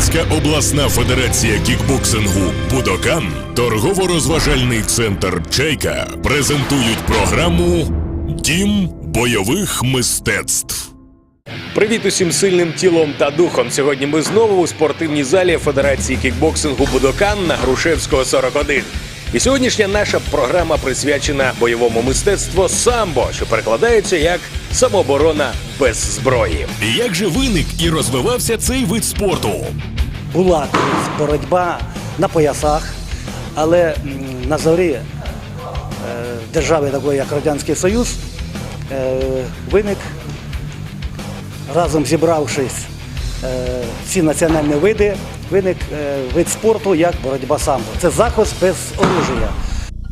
Рівненська обласна федерація кікбоксингу Будокан, торгово-розважальний центр Чайка презентують програму Дім бойових мистецтв. Привіт усім сильним тілом та духом. Сьогодні ми знову у спортивній залі Федерації кікбоксингу Будокан на Грушевського 41. І сьогоднішня наша програма присвячена бойовому мистецтву самбо, що перекладається як самооборона без зброї. Як же виник і розвивався цей вид спорту? була колись боротьба на поясах, але м, на зорі е, держави, такої як Радянський Союз, е, виник, разом зібравшись е, всі національні види, виник е, вид спорту як боротьба самбо. Це захист без оружия.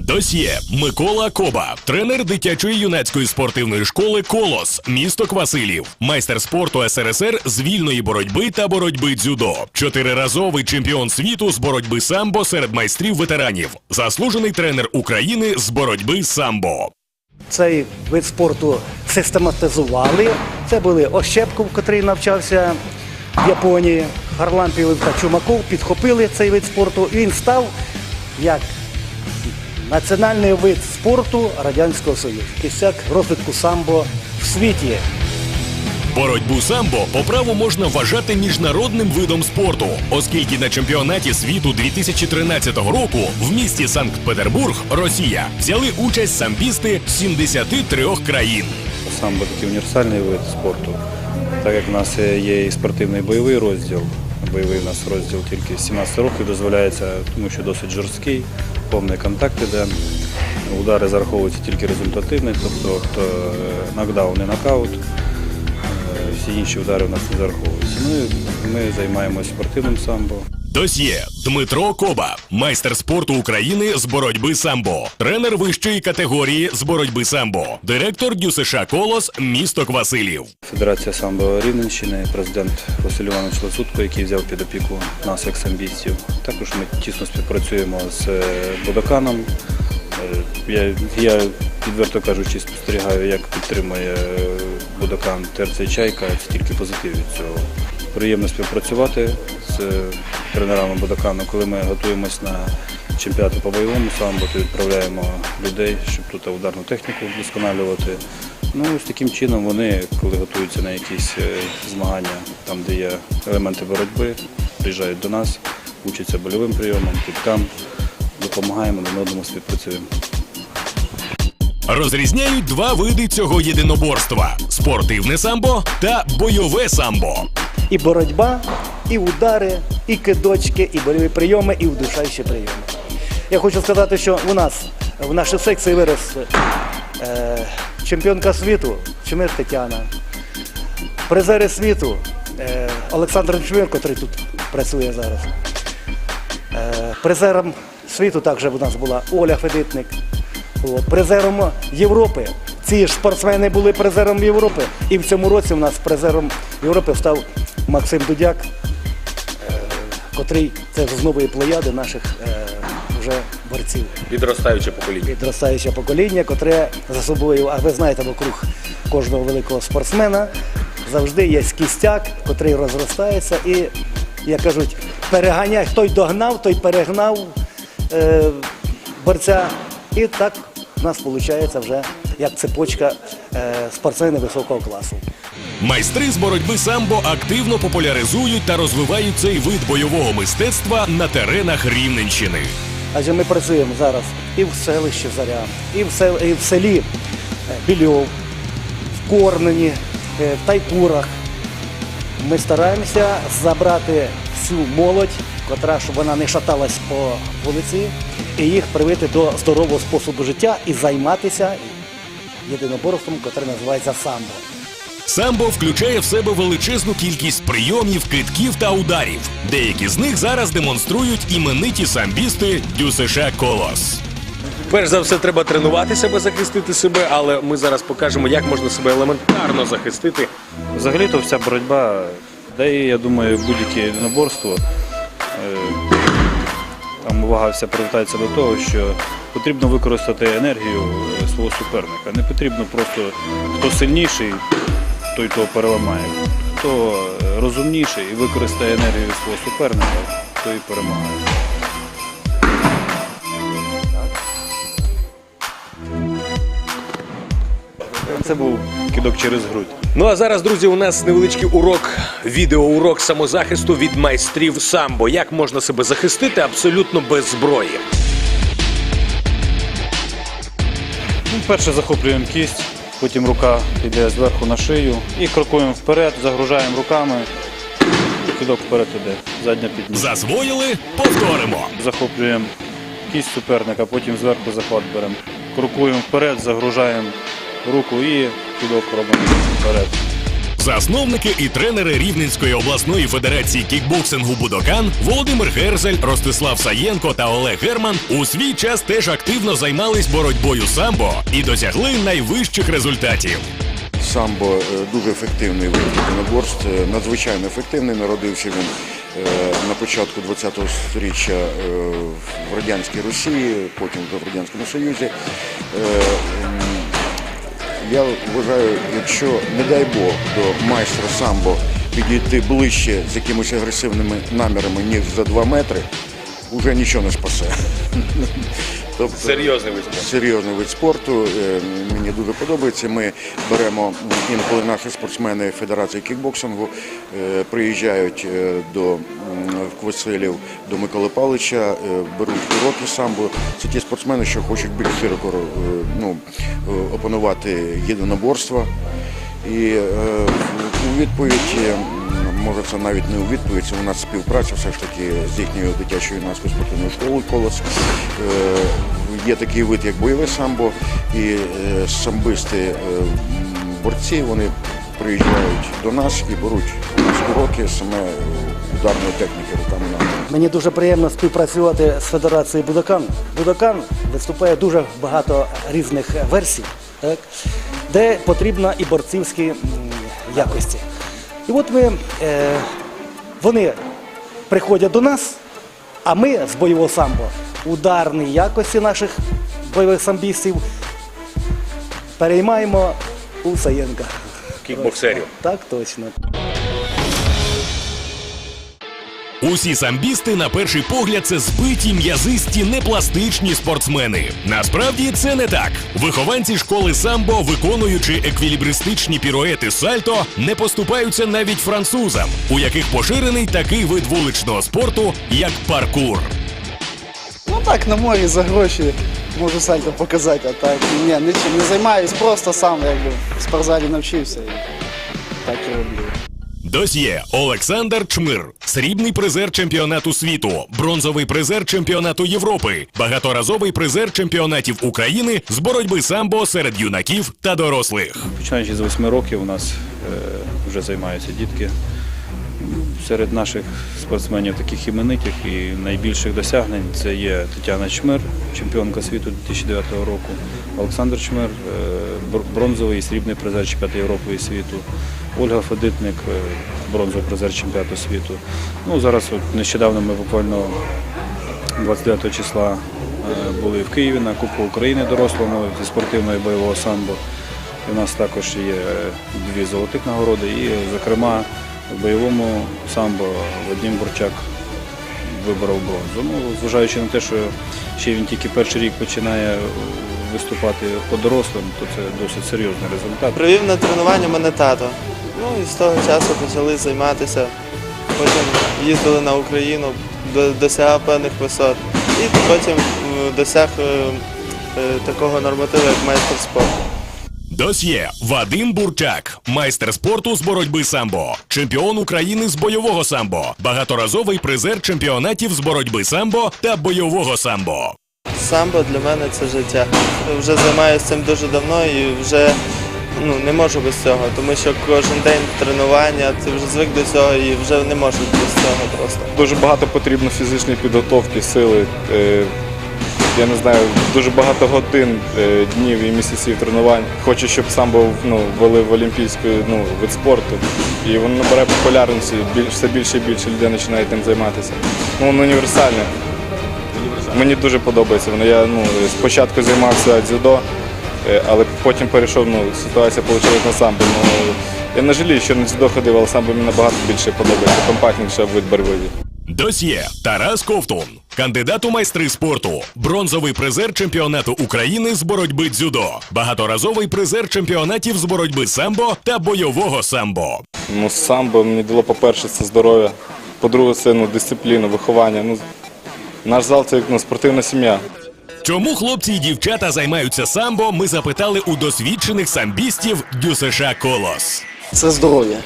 Досьє. Микола Коба, тренер дитячої юнацької спортивної школи Колос, місто Квасилів, майстер спорту СРСР з вільної боротьби та боротьби дзюдо, чотириразовий чемпіон світу з боротьби самбо серед майстрів ветеранів, заслужений тренер України з боротьби самбо. Цей вид спорту систематизували. Це були Ощепков, який навчався в Японії, Харлампів та Чумаков підхопили цей вид спорту, він став як національний вид спорту Радянського Союзу. Кістяк розвитку самбо в світі. Боротьбу самбо по праву можна вважати міжнародним видом спорту, оскільки на чемпіонаті світу 2013 року в місті Санкт-Петербург, Росія, взяли участь самбісти з 73 країн. Самбо такий універсальний вид спорту. Так як в нас є і спортивний бойовий розділ. Бойовий у нас розділ тільки з 17 років дозволяється, тому що досить жорсткий, повний контакт іде. Удари зараховуються тільки результативні, тобто хто е, нокдаун і нокаут. Е, Всі інші удари у нас не зараховуються. Ну і ми займаємося спортивним самбо. Досьє Дмитро Коба, майстер спорту України з боротьби самбо, тренер вищої категорії з боротьби самбо, директор ДЮСШ Колос, місто Квасилів. Федерація самбо Рівненщини, президент Василь Іванович Ласутко, який взяв під опіку нас як самбійців. Також ми тісно співпрацюємо з е, Будоканом. Е, Я, я відверто кажучи, спостерігаю, як підтримує е, Будокан ТРЦ Чайка. Це тільки позитив від цього. Приємно співпрацювати з тренерами Будокану. Коли ми готуємось на чемпіонати по бойовому самбо, то відправляємо людей, щоб тут ударну техніку вдосконалювати. Ну, ось таким чином вони, коли готуються на якісь е, змагання, там, де є елементи боротьби, приїжджають до нас, учаться больовим прийомам, киткам, допомагаємо один одному співпрацюємо. Розрізняють два види цього єдиноборства: спортивне самбо та бойове самбо. І боротьба, і удари, і кидочки, і бойові прийоми, і вдушаючі прийоми. Я хочу сказати, що у нас в нашій секції вирос е, чемпіонка світу Чемир Тетяна, призери світу е, Олександр Чмир, який тут працює зараз. Е, призером світу також у нас була Оля Федитник. От, призером Європи. Ці ж спортсмени були призером Європи. І в цьому році у нас призером Європи став Максим Дудяк, котрий це з нової плеяди наших е, вже борців. Відростаюче покоління. Підростаюче покоління, котре за собою, а ви знаєте, вокруг кожного великого спортсмена завжди є кістяк, котрий розростається і, як кажуть, переганяє, той догнав, той перегнав е, борця. І так в нас виходить вже як цепочка е, спортсменів високого класу. Майстри з боротьби самбо активно популяризують та розвивають цей вид бойового мистецтва на теренах Рівненщини. Адже ми працюємо зараз і в селищі Заря, і в, сел, і в селі е, Більов, в Корнені, е, в Тайкурах. Ми стараємося забрати всю молодь, котра, щоб вона не шаталась по вулиці, і їх привити до здорового способу життя і займатися єдиноборством, котре називається самбо. Самбо включає в себе величезну кількість прийомів, китків та ударів. Деякі з них зараз демонструють імениті самбісти ДЮСШ Колос. Перш за все, треба тренувати себе, захистити себе, але ми зараз покажемо, як можна себе елементарно захистити. Взагалі-то вся боротьба, да і я думаю, будь-яке єдиноборство, е, там увага вся привертається до того, що потрібно використати енергію е, свого суперника. Не потрібно просто хто сильніший, той того переламає. Хто розумніший і використає енергію свого суперника, то і перемагає. Це був кидок через грудь. Ну а зараз, друзі, у нас невеличкий урок, відеоурок самозахисту від майстрів самбо. Як можна себе захистити абсолютно без зброї? Ну, перше захоплюємо кість, потім рука йде зверху на шию і крокуємо вперед, загружаємо руками. Кидок вперед іде, задня підніс. Засвоїли? Повторимо. Захоплюємо кість суперника, потім зверху захват беремо. Крокуємо вперед, загружаємо руку і кидок робимо вперед. Засновники і тренери Рівненської обласної федерації кікбоксингу Будокан Володимир Герзель, Ростислав Саєнко та Олег Герман у свій час теж активно займались боротьбою самбо і досягли найвищих результатів. Самбо е, дуже ефективний вид єдиноборств, е, надзвичайно ефективний. Народився він е, на початку ХХ століття в радянській Росії, потім в радянському Союзі. Я вважаю, якщо, не дай Бог, до майстра самбо підійти ближче з якимись агресивними намірами, ніж за два метри, вже нічого не спасе. Тобто, Серйозний вид спорту. серйозний вид спорту. Е, Мені дуже подобається. Ми беремо інколи наші спортсмени Федерації кікбоксингу е, приїжджають е, до м, в Квасилів, до Миколи Павловича, беруть уроки самбо. Це ті спортсмени, що хочуть більш широко ну, опанувати єдиноборства. І у відповідь, може це навіть не у відповідь, це у нас співпраця все ж таки з їхньою дитячою юнацькою спортивною школою «Колос». Е, Є такий вид, як бойове самбо, і е, самбисти, е, борці, вони приїжджають до нас і беруть у уроки саме ударної техніки руками Мені дуже приємно співпрацювати з Федерацією Будокан. Будокан виступає дуже багато різних версій, де потрібно і борцівські якості. І от ми, е, вони приходять до нас, а ми з бойового самбо ударні якості наших бойових самбістів переймаємо у Саєнка. Кікбоксерів. Так точно. Усі самбісти, на перший погляд, це збиті, м'язисті, непластичні спортсмени. Насправді це не так. Вихованці школи самбо, виконуючи еквілібристичні піруети сальто, не поступаються навіть французам, у яких поширений такий вид вуличного спорту, як паркур. Ну так, на морі за гроші можу сальто показати, а так ні, нічим не займаюсь, просто сам якби в спортзалі навчився і так і роблю. Досьє Олександр Чмир, срібний призер чемпіонату світу, бронзовий призер чемпіонату Європи, багаторазовий призер чемпіонатів України з боротьби самбо серед юнаків та дорослих. Починаючи з 8 років у нас е, вже займаються дітки. Серед наших спортсменів таких іменитих і найбільших досягнень це є Тетяна Чмир, чемпіонка світу 2009 року, Олександр Чмир, е, бронзовий і срібний призер чемпіонату Європи і світу, Ольга Федитник, е, бронзовий призер чемпіонату світу. Ну, зараз от нещодавно ми буквально 29 числа е, були в Києві на Кубку України дорослому зі спортивного і бойового самбо. У нас також є дві золотих нагороди, і, зокрема, в бойовому самбо Вадим Бурчак виборов бронзу. Ну, зважаючи на те, що ще він тільки перший рік починає виступати по дорослим, то це досить серйозний результат. Привів на тренування мене тато. Ну і з того часу почали займатися. Потім їздили на Україну, досягав певних висот. І потім е, досяг е, е, такого нормативу, як майстер спорту. Досьє Вадим Бурчак, майстер спорту з боротьби самбо, чемпіон України з бойового самбо, багаторазовий призер чемпіонатів з боротьби самбо та бойового самбо. Самбо для мене це життя. Вже займаюся цим дуже давно і вже ну, не можу без цього, тому що кожен день тренування, ти вже звик до цього і вже не можу без цього просто. Дуже багато потрібно фізичної підготовки, сили. е, Я не знаю, дуже багато годин, е, днів і місяців тренувань. Хочу, щоб сам був ну, ввели в олімпійський ну, вид спорту. І воно набере популярності, все більше і більше людей починає тим займатися. Ну, воно універсальне. Мені дуже подобається. Я ну, спочатку займався дзюдо, е, але потім перейшов, ну, ситуація вийшла на самбо. Ну, Я не жалію, що на дзюдо ходив, але самбо мені набагато більше подобається, компактніше вид боротьби. Досьє Тарас Ковтун, кандидат у майстри спорту, бронзовий призер чемпіонату України з боротьби дзюдо, багаторазовий призер чемпіонатів з боротьби самбо та бойового самбо. Ну, самбо мені дало, по-перше, це здоров'я, по-друге, це ну, дисципліну, виховання. Ну, наш зал це як ну, спортивна сім'я. Чому хлопці і дівчата займаються самбо? Ми запитали у досвідчених самбістів ДЮСШ Колос. Це здоров'я.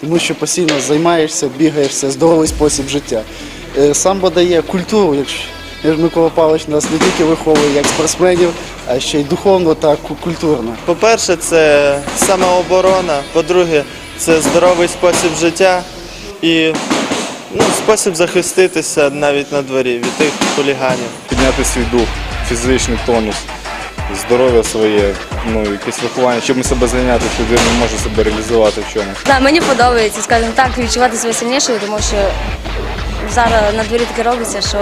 Тому що постійно займаєшся, бігаєшся, здоровий спосіб життя. Е, Самбо дає культуру, якщо як Микола Павлович нас не тільки виховує як спортсменів, а ще й духовно та культурно. По-перше, це самооборона, по-друге, це здоровий спосіб життя і ну, спосіб захиститися навіть на дворі від тих хуліганів. Підняти свій дух, фізичний тонус, здоров'я своє, ну, якесь виховання, щоб ми себе зайняти, що не може себе реалізувати в чомусь. Да, мені подобається, скажімо так, відчувати себе сильнішою, тому що зараз на дворі таке робиться, що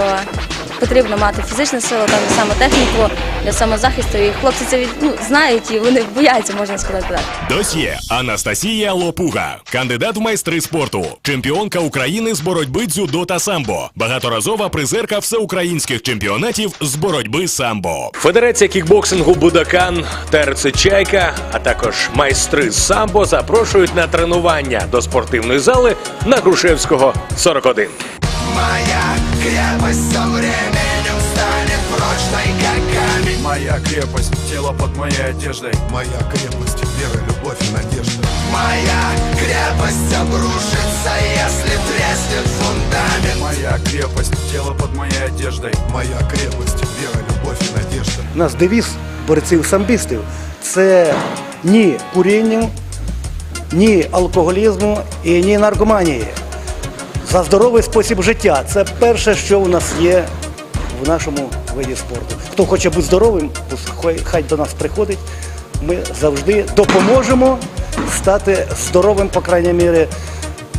потрібно мати фізичну силу, так само техніку для самозахисту. І хлопці це від- ну, знають і вони бояться, можна сказати так. Досьє Анастасія Лопуга, кандидат в майстри спорту, чемпіонка України з боротьби дзюдо та самбо, багаторазова призерка всеукраїнських чемпіонатів з боротьби самбо. Федерація кікбоксингу Будокан, ТРЦ Чайка, а також майстри самбо запрошують на тренування до спортивної зали на Грушевського 41. Моя крепость со временем станет прочной, как камень Моя крепость, тело под моей одеждой. Моя крепость, вера, любовь и надежда. Моя крепость обрушится, если треснет фундамент. Моя крепость, тело под моей одеждой. Моя крепость, вера, любовь и надежда. У нас девіз борців самбістів це ні курінню, ні алкоголізму і ні наркоманії. За здоровий спосіб життя. Це перше, що у нас є в нашому виді спорту. Хто хоче бути здоровим, хай- до нас приходить. Ми завжди допоможемо стати здоровим, по крайній мірі,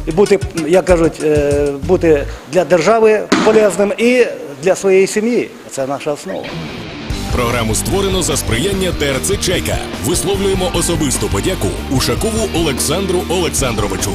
і бути, як кажуть, е, бути для держави полезним і для своєї сім'ї. Це наша основа. Програму створено за сприяння ТРЦ Чайка. Висловлюємо особисту подяку Ушакову Олександру Олександровичу.